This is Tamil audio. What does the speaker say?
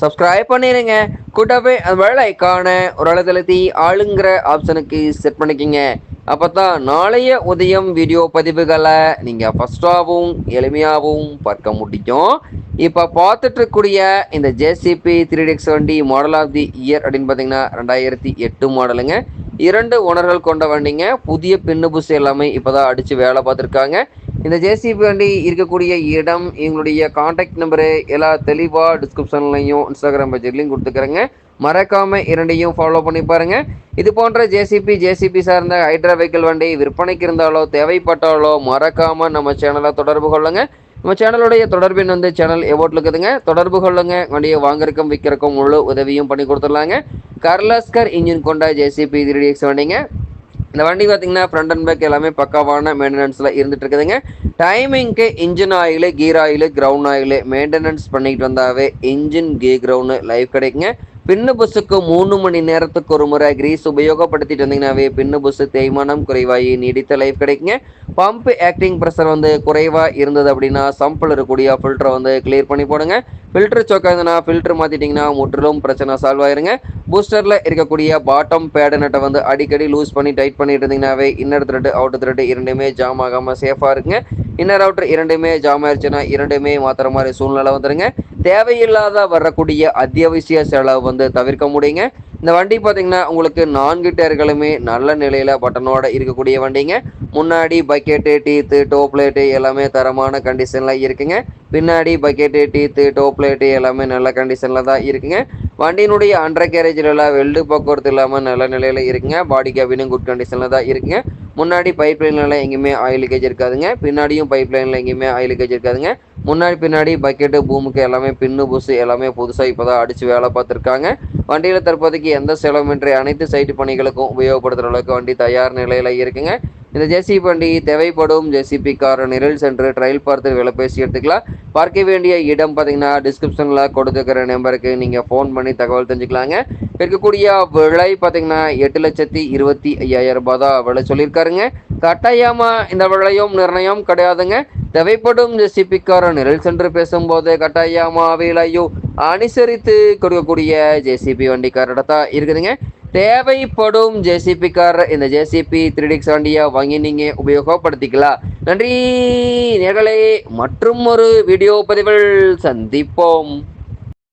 சப்ஸ்கிரைப் பண்ணிடுங்க கூட்டவே அந்த வேலைக்கான ஒரு அழுத்தழுத்தி ஆளுங்கிற ஆப்ஷனுக்கு செட் பண்ணிக்கிங்க. அப்போ தான் நாளைய உதயம் வீடியோ பதிவுகளை நீங்கள் ஃபஸ்ட்டாகவும் எளிமையாகவும் பார்க்க முடியும். இப்போ பார்த்துட்டு இருக்கக்கூடிய இந்த ஜேசிபி த்ரீ டிக்ஸ் வண்டி மாடல் ஆஃப் தி இயர் அப்படின்னு பார்த்தீங்கன்னா ரெண்டாயிரத்தி எட்டு மாடலுங்க இரண்டு ஓனர்கள் கொண்ட வண்டிங்க. புதிய பின்னு புஸ் எல்லாமே இப்போ தான் அடித்து வேலை பார்த்துருக்காங்க. இந்த ஜேசிபி வண்டி இருக்கக்கூடிய இடம் எங்களுடைய காண்டாக்ட் நம்பரு எல்லா தெளிவாக டிஸ்கிரிப்ஷன்லையும் இன்ஸ்டாகிராம் பேஜ்லையும் கொடுத்துக்கிறேங்க. மறக்காம இரண்டையும் ஃபாலோ பண்ணி பாருங்க. இது போன்ற ஜேசிபி ஜேசிபி சார்ந்த ஹைட்ரா வெஹிக்கிள் வண்டி விற்பனைக்கு இருந்தாலோ தேவைப்பட்டாலோ மறக்காம நம்ம சேனலை தொடர்பு கொள்ளுங்கள் நம்ம சேனலுடைய தொடர்பின் வந்து சேனல் எவோட்டில் இருக்குதுங்க. தொடர்பு கொள்ளுங்க. வண்டியை வாங்குறக்கும் விற்கிறக்கும் முழு உதவியும் பண்ணி கொடுத்துடலாங்க. கர்லாஸ்கர் இன்ஜின் கொண்ட ஜேசிபி த்ரீ எக்ஸ் வண்டிங்க. இந்த வண்டி பார்த்தீங்கன்னா ஃப்ரண்ட் அண்ட் பேக் எல்லாமே பக்காவான மெயின்டெனன்ஸில் இருந்துட்டு இருக்குதுங்க. டைமிங்க்கு engine oil gear oil ground oil maintenance பண்ணிக்கிட்டு வந்தாவே இன்ஜின் கீ கிரவுண்டு லைஃப் கிடைக்குங்க. பின்னு புஸ்ஸுக்கு மூணு மணி நேரத்துக்கு ஒரு முறை கிரீஸ் உபயோகப்படுத்திட்டு வந்தீங்கன்னாவே பின்னு புஸ் தேய்மானம் குறைவாகி நீடித்த லைஃப் கிடைக்குங்க. பம்ப் ஆக்டிங் ப்ரெஷர் வந்து குறைவாக இருந்தது அப்படின்னா சம்பிள் இருக்கக்கூடிய ஃபில்டரை வந்து கிளியர் பண்ணி போடுங்க. ஃபில்டர் சோக்கா இருந்ததுன்னா ஃபில்டர் மாற்றிட்டிங்கன்னா முற்றிலும் பிரச்சனை சால்வ் ஆயிருங்க. பூஸ்டரில் இருக்கக்கூடிய பாட்டம் பேடு நட்டை வந்து அடிக்கடி லூஸ் பண்ணி டைட் பண்ணிட்டு இருந்தீங்கன்னாவே இன்னர் த்ரெட் அவுட் த்ரெட் இரண்டுமே ஜாம் ஆகாமல் சேஃபாக இருக்குங்க. இன்னர் அவுட்டர் இரண்டுமே ஜாம் ஆயிடுச்சுன்னா இரண்டுமே மாற்றுற மாதிரி சூழ்நிலை வந்துருங்க. தேவையில்லாத வரக்கூடிய அத்தியாவசிய செலவு வந்து தவிர்க்க முடியுங்க. இந்த வண்டி பார்த்தீங்கன்னா உங்களுக்கு நான்கு டயர்களுமே நல்ல நிலையில் பட்டனோட இருக்கக்கூடிய வண்டிங்க. முன்னாடி பக்கெட்டு டீத்து டோப் லைட்டு எல்லாமே தரமான கண்டிஷனில் இருக்குங்க. பின்னாடி பக்கெட்டு டீத்து டோப் லைட்டு எல்லாமே நல்ல கண்டிஷனில் தான் இருக்குங்க. வண்டியினுடைய அண்டர் கேரேஜில் வெல்டு போக்குவரத்து இல்லாமல் நல்ல நிலையில் இருக்குங்க. பாடி கேபினும் குட் கண்டிஷனில் தான் இருக்குங்க. முன்னாடி பைப் லைன்லாம் எங்கேயுமே ஆயில் கேஜ் இருக்காதுங்க. பின்னாடியும் பைப் லைனில் எங்கேயுமே ஆயில் கேஜ் இருக்காதுங்க. முன்னாடி பின்னாடி பக்கெட்டு பூமுக்கு எல்லாமே பின்னு புஸ் எல்லாமே புதுசாக இப்போ தான் அடித்து வேலை பார்த்துருக்காங்க. வண்டியில் தற்போதைக்கு எந்த செலவுமின்றி அனைத்து சைட்டு பணிகளுக்கும் உபயோகப்படுத்துகிற அளவுக்கு வண்டி தயார் நிலையில் இருக்குங்க. இந்த ஜேசிபி வண்டி தேவைப்படும் ஜேசிபி கார் நிரல் சென்று ட்ரையல் பார்த்து விலை பேசி எடுத்துக்கலாம். பார்க்க வேண்டிய இடம் பார்த்தீங்கன்னா டிஸ்கிரிப்ஷனில் கொடுத்துக்கிற நம்பருக்கு நீங்கள் ஃபோன் பண்ணி தகவல் தெரிஞ்சுக்கலாங்க. இருக்கக்கூடிய விலை பார்த்தீங்கன்னா எட்டு லட்சத்தி இருபத்தி ஐயாயிரம் ரூபாய் தான் விலை சொல்லியிருக்காருங்க. கட்டாயமாக இந்த விலையும் நிர்ணயம் கிடையாதுங்க. தேவைப்படும் ஜேசிபி நிழல் சென்று பேசும்போது கட்டாயமா விலையோ அனுசரித்து கொடுக்கக்கூடிய ஜேசிபி வண்டிக்காரோட தான் இருக்குதுங்க. தேவைப்படும் ஜேசிபிக்கார இந்த ஜேசிபி த்ரீ டிக்ஸ் வண்டியை வாங்கி நீங்கள் உபயோகப்படுத்திக்கலாம். நன்றி நேர்களே மற்றும் ஒரு வீடியோ பதிவில் சந்திப்போம்.